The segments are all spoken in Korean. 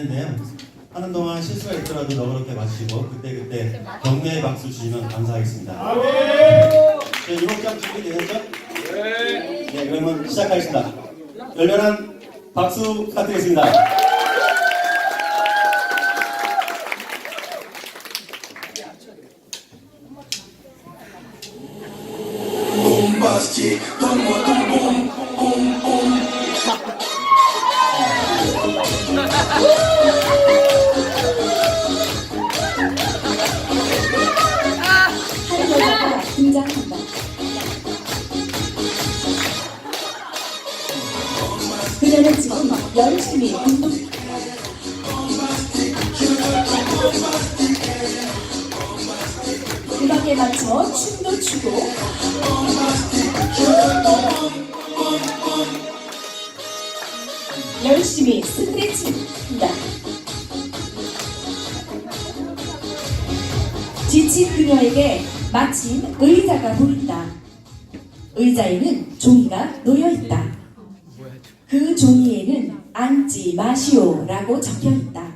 인데요. 하는 동안 실수가 있더라도 너그럽게 마시고 그때그때 격려의 박수 주시면 감사하겠습니다. 네, 이번 장 준비되셨죠? 네. 그러면 시작하겠습니다. 열렬한 박수 부탁드리겠습니다. 그녀는 지금 열심히 운동. 음악에 맞춰 춤도 추고 열심히 스트레칭 한다. 지친 그녀에게 마침 의자가 보인다. 의자에는 종이가 놓여 있다. 그 종이에는 앉지 마시오라고 적혀 있다.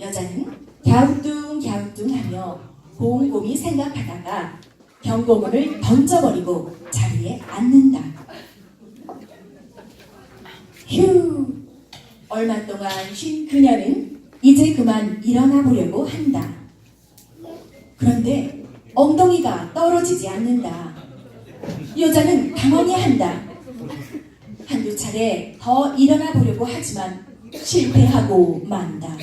여자는 갸우뚱갸우뚱하며 곰곰이 생각하다가 경고문을 던져버리고 자리에 앉는다. 휴. 얼마 동안 쉰 그녀는 이제 그만 일어나 보려고 한다. 그런데 엉덩이가 떨어지지 않는다. 여자는 당황해 한다. 한두 차례 더 일어나 보려고 하지만 실패하고 만다.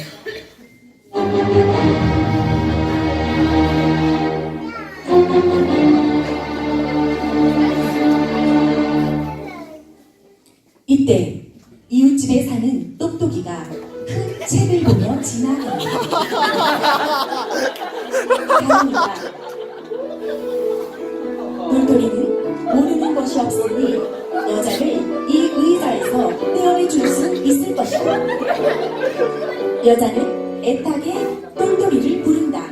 이때 이웃집에 사는 똑똑이가 큰 책을 보며 지나간다. 다행이다. 돌돌이는 모르는 것이 없으니 여자를 이 의자에서 떼어내줄 수 있을 것이다. 여자는 애타게 똘똘이를 부른다.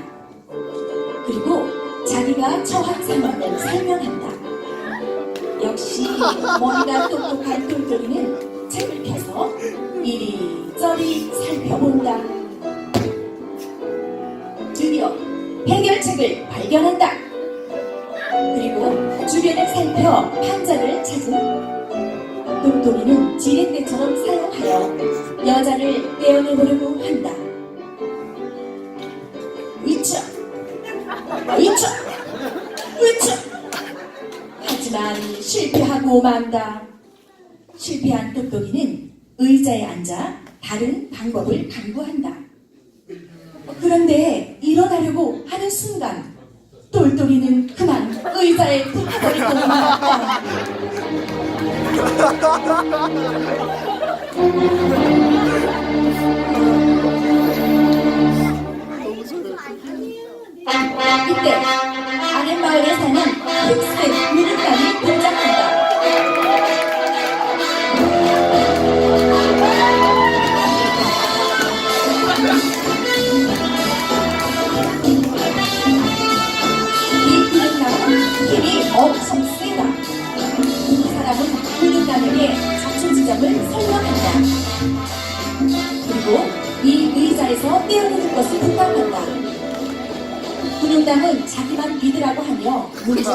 그리고 자기가 처한 상황을 설명한다. 역시 머리가 똑똑한 똘똘이는 책을 펴서 이리저리 살펴본다. 드디어 해결책을 발견한다. 그리고 주변을 살펴 똘똘이는 지렛대처럼 사용하여 여자를 떼어내보려고 한다. 위쳐! 위쳐! 위쳐! 하지만 실패하고 만다. 실패한 똑똑이는 의자에 앉아 다른 방법을 강구한다. 그런데 일어나려고 하는 순간 똘똘이는 그만 의자에 붙어버리고 말았다. 이때 아랫마을에 사는 흑색 누룩감이 등장한다.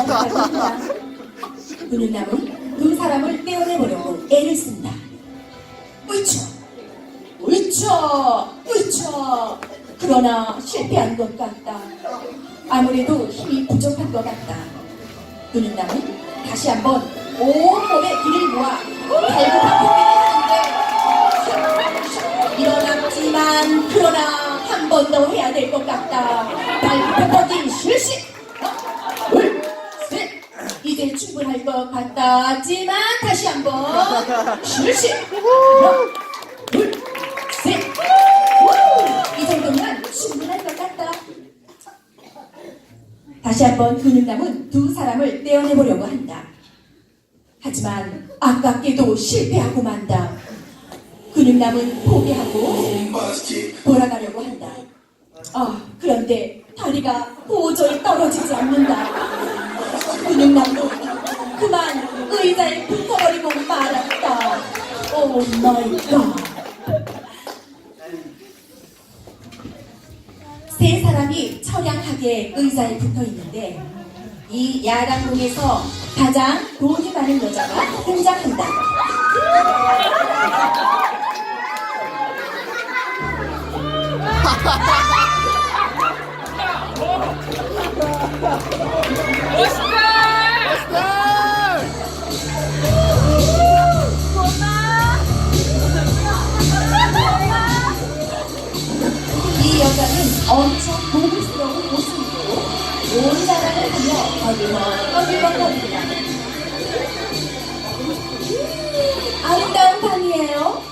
문정하고 한다. 근육남은 두 사람을 떼어내보려고 애를 쓴다. 으쌰! 으쌰! 으쌰! 그러나 실패한 것 같다. 아무래도 힘이 부족한 것 같다. 근육남은 다시 한번 온몸에 기를 모아 발굽하고 일어났지만 그러나 한 번 더 해야 될 것 같다. 발굽 퍼진 실시. 둘, 셋. 이제 충분할 것 같다지만 다시 한번 실시. 하나, 둘, 셋. 우! 이 정도면 충분할 것 같다. 다시 한번 근육남은 두 사람을 떼어내보려고 한다. 하지만 아깝게도 실패하고 만다. 근육남은 포기하고 돌아가려고 한다. 아, 그런데 다리가 도저히 떨어지지 않는다. 근육남도 그만 의자에 붙어버리고 말았다. 오 마이 갓. 세 사람이 처량하게 의자에 붙어 있는데 이 야당궁에서 가장 돈이 많은 여자가 등장한다. 이 엄청 고급스러운 입고 온 자랑을 하며 어디먹어디먹거립니다 아름다운 밤이에요.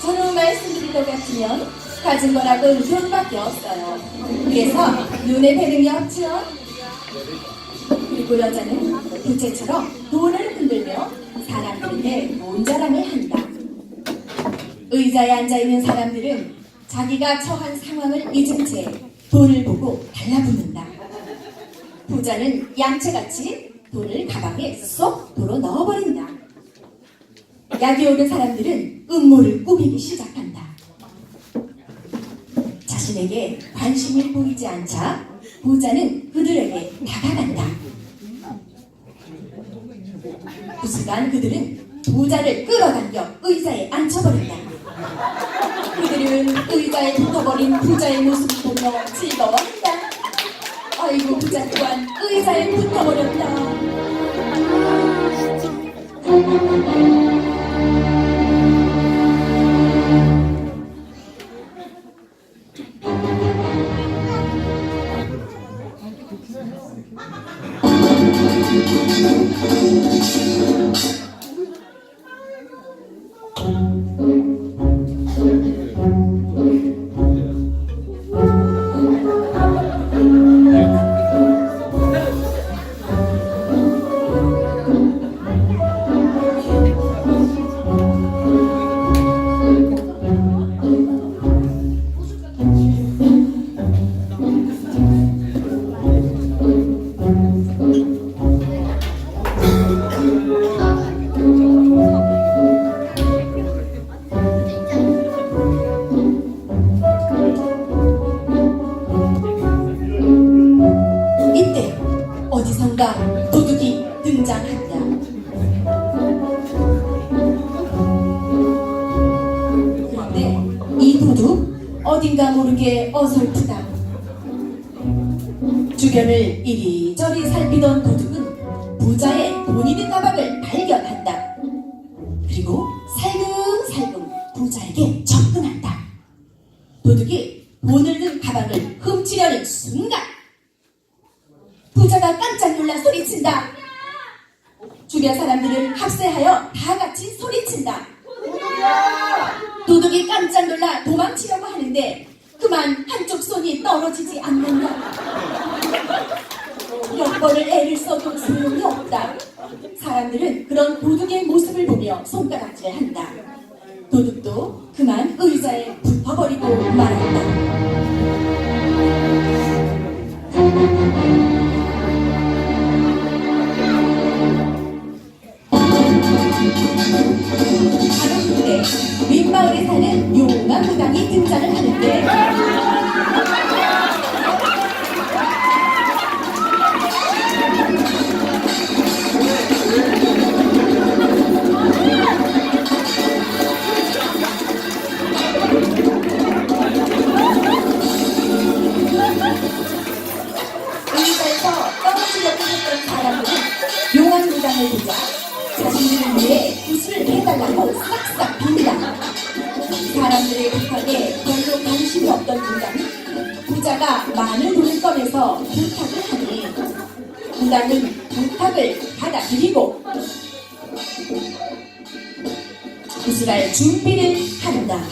저는 말씀드릴 것 같으면 가진 거라고는 돈밖에 없어요. 그래서 눈에 뵈는 게 없죠. 그리고 여자는 부채처럼 돈을 흔들며 사람들에게 온 자랑을 한다. 의자에 앉아있는 사람들은 자기가 처한 상황을 잊은 채 돈을 보고 달라붙는다. 부자는 양채같이 돈을 가방에 쏙 도로 넣어버린다. 약이 오른 사람들은 음모를 꾸미기 시작한다. 자신에게 관심이 보이지 않자 부자는 그들에게 다가간다. 그 순간 그들은 부자를 끌어당겨 의자에 앉혀버린다. 그들은 의자에 붙어버린 부자의 모습을 보며 즐거워한다. 아이고 부자 또한 의자에 붙어버렸다. 도둑이 돈을 든 가방을 훔치려는 순간 부자가 깜짝 놀라 소리친다. 주변 사람들은 합세하여 다 같이 소리친다. 도둑이 깜짝 놀라 도망치려고 하는데 그만 한쪽 손이 떨어지지 않는다. 몇 번을 애를 써도 소용이 없다. 사람들은 그런 도둑의 모습을 보며 손가락질을 한다. 도둑도 그만 의자에 붙어버리고 말았다. 자신들을 위해 구슬을 해달라고 싹싹 빈다. 사람들의 부탁에 별로 관심이 없던 무당은 부자가 많은 돈을 꺼내서 부탁을 하니 무당은 부탁을 받아들이고 구슬할 준비를 한다.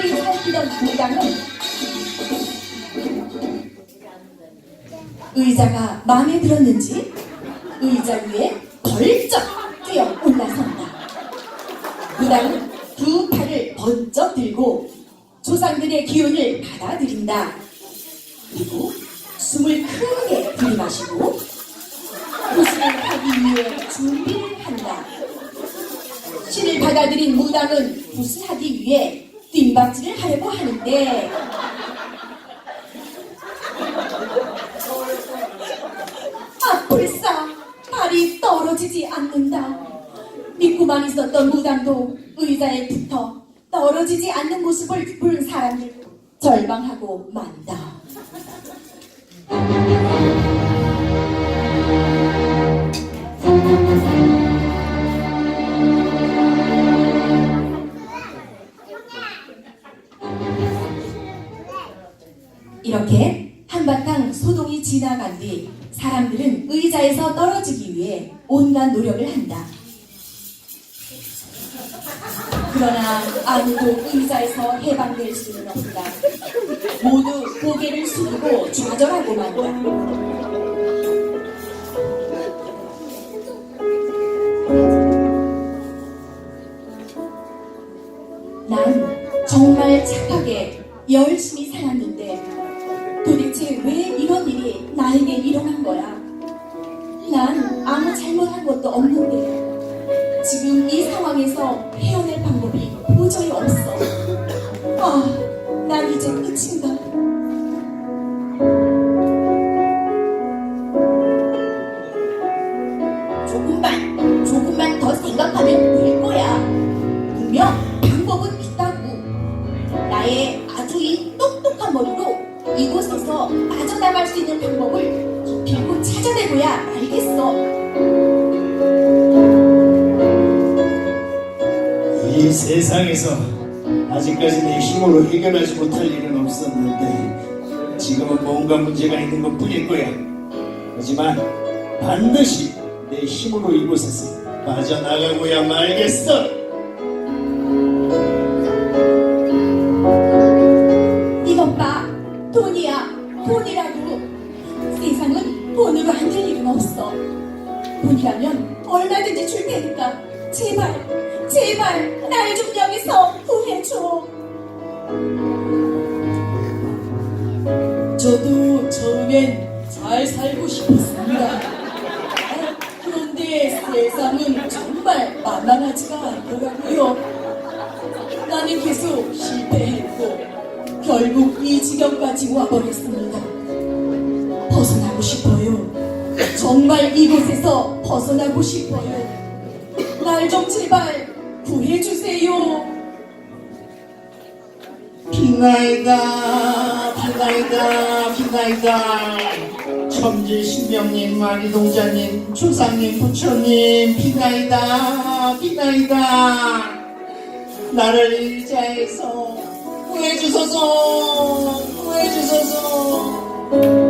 이리저리 살피던 무당은 의자가 마음에 들었는지 의자 위에 벌쩍 뛰어 올라선다. 무당은 두 팔을 번쩍 들고 조상들의 기운을 받아들인다. 그리고 숨을 크게 들이마시고 구슬을 하기 위해 준비를 한다. 신을 받아들인 무당은 구슬하기 위해 뒷박질을 하려고 하는데 아 불사 발이 떨어지지 않는다. 믿고만 있었던 무당도 의자에 붙어 떨어지지 않는 모습을 본 사람들 절망하고 만다. 이렇게 한바탕 소동이 지나간 뒤 사람들은 의자에서 떨어지기 위해 온갖 노력을 한다. 그러나 아무도 의자에서 해방될 수는 없다. 모두 고개를 숙이고 좌절하고 만다. 난 정말 착하게 열심히 살았는데 나에게 일어난 거야? 난 아무 잘못한 것도 없는데 지금 이 상황에서 헤어낼 방법이 도저히 없어. 아, 빠져나갈 수 있는 방법을 기필코 찾아내고야 알겠어. 이 세상에서 아직까지 내 힘으로 해결하지 못할 일은 없었는데 지금은 뭔가 문제가 있는 것 뿐일 거야. 하지만 반드시 내 힘으로 이곳에서 빠져나가고야 말겠어. 저도 처음엔 잘 살고 싶었습니다. 그런데 세상은 정말 만만하지가 않더라고요. 나는 계속 실패했고 결국 이 지경까지 와버렸습니다. 벗어나고 싶어요. 정말 이곳에서 벗어나고 싶어요. 날 좀 제발 구해주세요. 빛나이다, 빛나이다, 빛나이다. 천지 신명님, 마리동자님, 조상님, 부처님, 빛나이다, 빛나이다. 나를 의자에서 구해주소서, 구해주소서.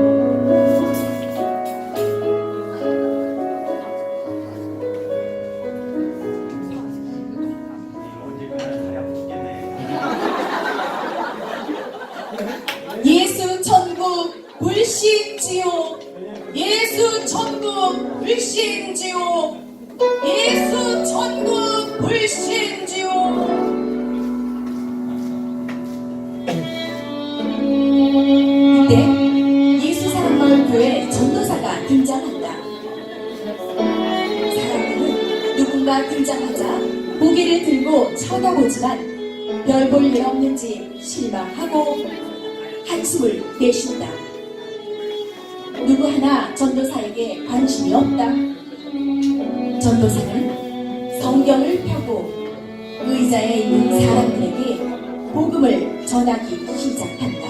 고개를 들고 쳐다보지만 별 볼 일 없는지 실망하고 한숨을 내쉰다. 누구 하나 전도사에게 관심이 없다. 전도사는 성경을 펴고 의자에 있는 사람들에게 복음을 전하기 시작한다.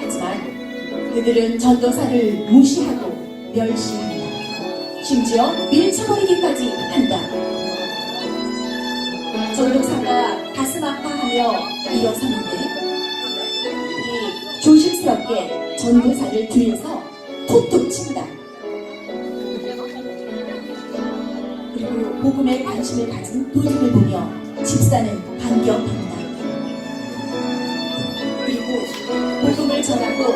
하지만 그들은 전도사를 무시하고 멸시한다. 심지어 밀쳐버리기까지 한다. 전도사가 가슴 아파하며 일어서는데 이 조심스럽게 전도사를 뒤에서 툭툭 친다. 그리고 복음에 관심을 가진 도둑을 보며 집사는 반격한다. 그리고 복음을 전하고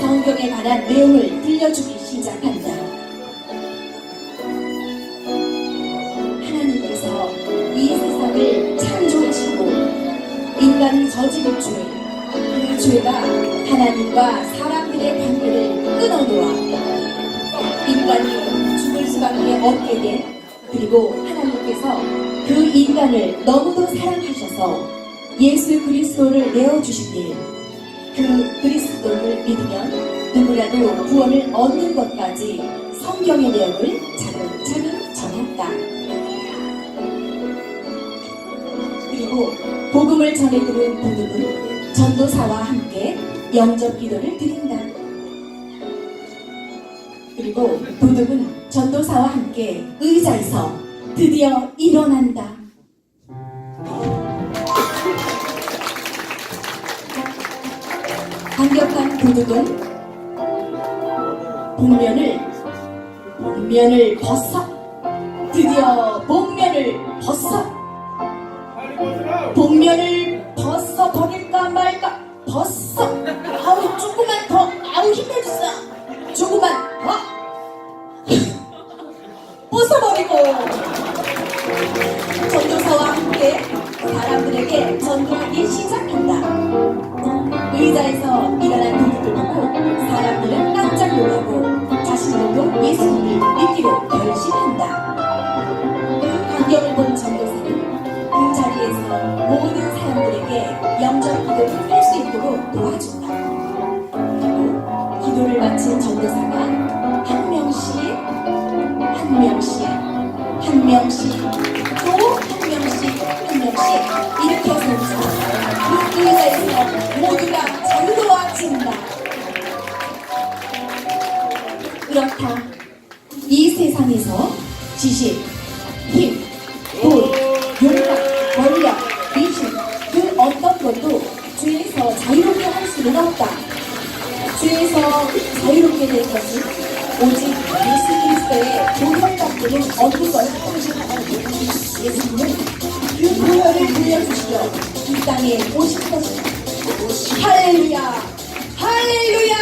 성경에 관한 내용을 들려주기 시작한다. 저지른 죄. 그 하나님과 사람들의 관계를 끊어놓아 인간이 죽을 수밖에 없게 된 그리고 하나님께서 그 인간을 너무도 사랑하셔서 예수 그리스도를 내어주신 일, 그 그리스도를 믿으면 누구라도 구원을 얻는 것까지 성경의 내용을 차근차근 전했다. 그리고 복음을 전해 들은 도둑은 전도사와 함께 영접 기도를 드린다. 그리고 도둑은 전도사와 함께 의자에서 드디어 일어난다. 감격한 도둑은 복면을 복면을 벗어 드디어 복면을 벗어 복면을 벗어 버릴까 말까? 벗어. 아우 조금만 더. 아우 힘내주세요. 조금만 더. 벗어버리고. 전도사와 함께 사람들에게 전도하기 시작한다. 의자에서 일어난 도둑을 보고 사람들은 깜짝 놀라고 자신들도 예수님을 믿기로 결심한다. 그 광경을 본 전도사는 그 자리에서 모든 사람들에게 영접 기도를 할 수 있도록 도와준다. 그리고 기도를 마친 전도사가 한 명씩, 한 명씩, 한 명씩, 오직 예수 그리스도의 보혈받기를 얻는 걸 통해서하고 예수님은 그 보혈을 들려주시려 이 땅에 오신 것이다. 할렐루야! 할렐루야!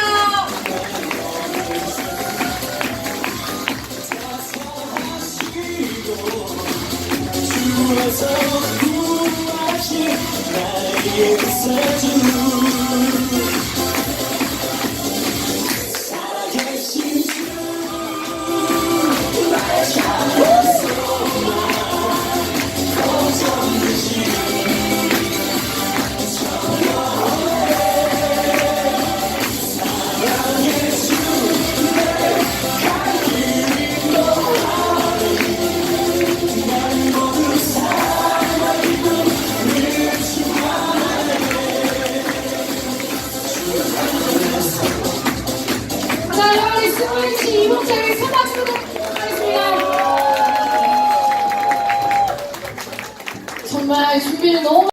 자,